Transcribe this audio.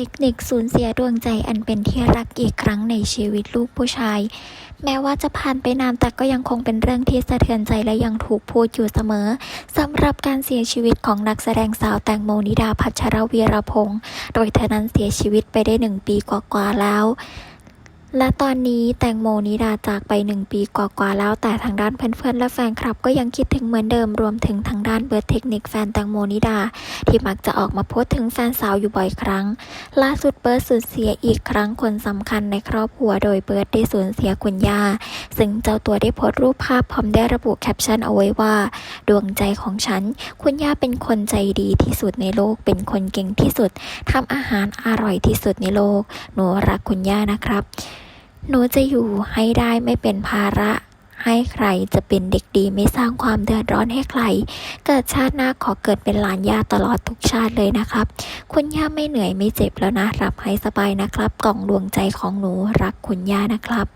เทคนิคสูญเสียดวงใจอันเป็นที่รักอีกครั้งในชีวิตลูกผู้ชาย แม้ว่าจะผ่านไปนานแต่ก็ยังคงเป็นเรื่องที่สะเทือนใจและยังถูกพูดอยู่เสมอสำหรับการเสียชีวิตของนักแสดงสาวแตงโมนิดาพัชรวีรพงศ์โดยเธอนั้นเสียชีวิตไปได้หนึ่งปีกว่าๆแล้ว และตอนนี้แตงโมนิดาจากไปหนึ่งปีกว่าๆแล้วแต่ทางด้านเพื่อนๆและแฟนคลับก็ยังคิดถึงเหมือนเดิมรวมถึงทางด้านเบิร์ดเทคนิคแฟนแตงโมนิดา ที่มักจะออกมาโพสถึงแฟนสาวอยู่บ่อยครั้ง ล่าสุดเบิร์ดสูญเสียอีกครั้งคนสำคัญในครอบครัวโดยเบิร์ดได้สูญเสียคุณย่า ซึ่งเจ้าตัวได้โพสต์รูปภาพพร้อมได้ระบุแคปชั่นเอาไว้ว่า ดวงใจของฉัน คุณย่าเป็นคนใจดีที่สุดในโลก เป็นคนเก่งที่สุดทำอาหารอร่อยที่สุดในโลก หนูรักคุณย่านะครับ หนูจะอยู่ให้ได้ไม่เป็นภาระ ให้ใครจะเป็นเด็กดีไม่สร้างความเดือดร้อนให้ใคร เกิดชาติหน้าขอเกิดเป็นหลานย่าตลอดทุกชาติเลยนะครับ คุณย่าไม่เหนื่อยไม่เจ็บแล้วนะ รับให้สบายนะครับ กล่องดวงใจของหนูรักคุณย่านะครับ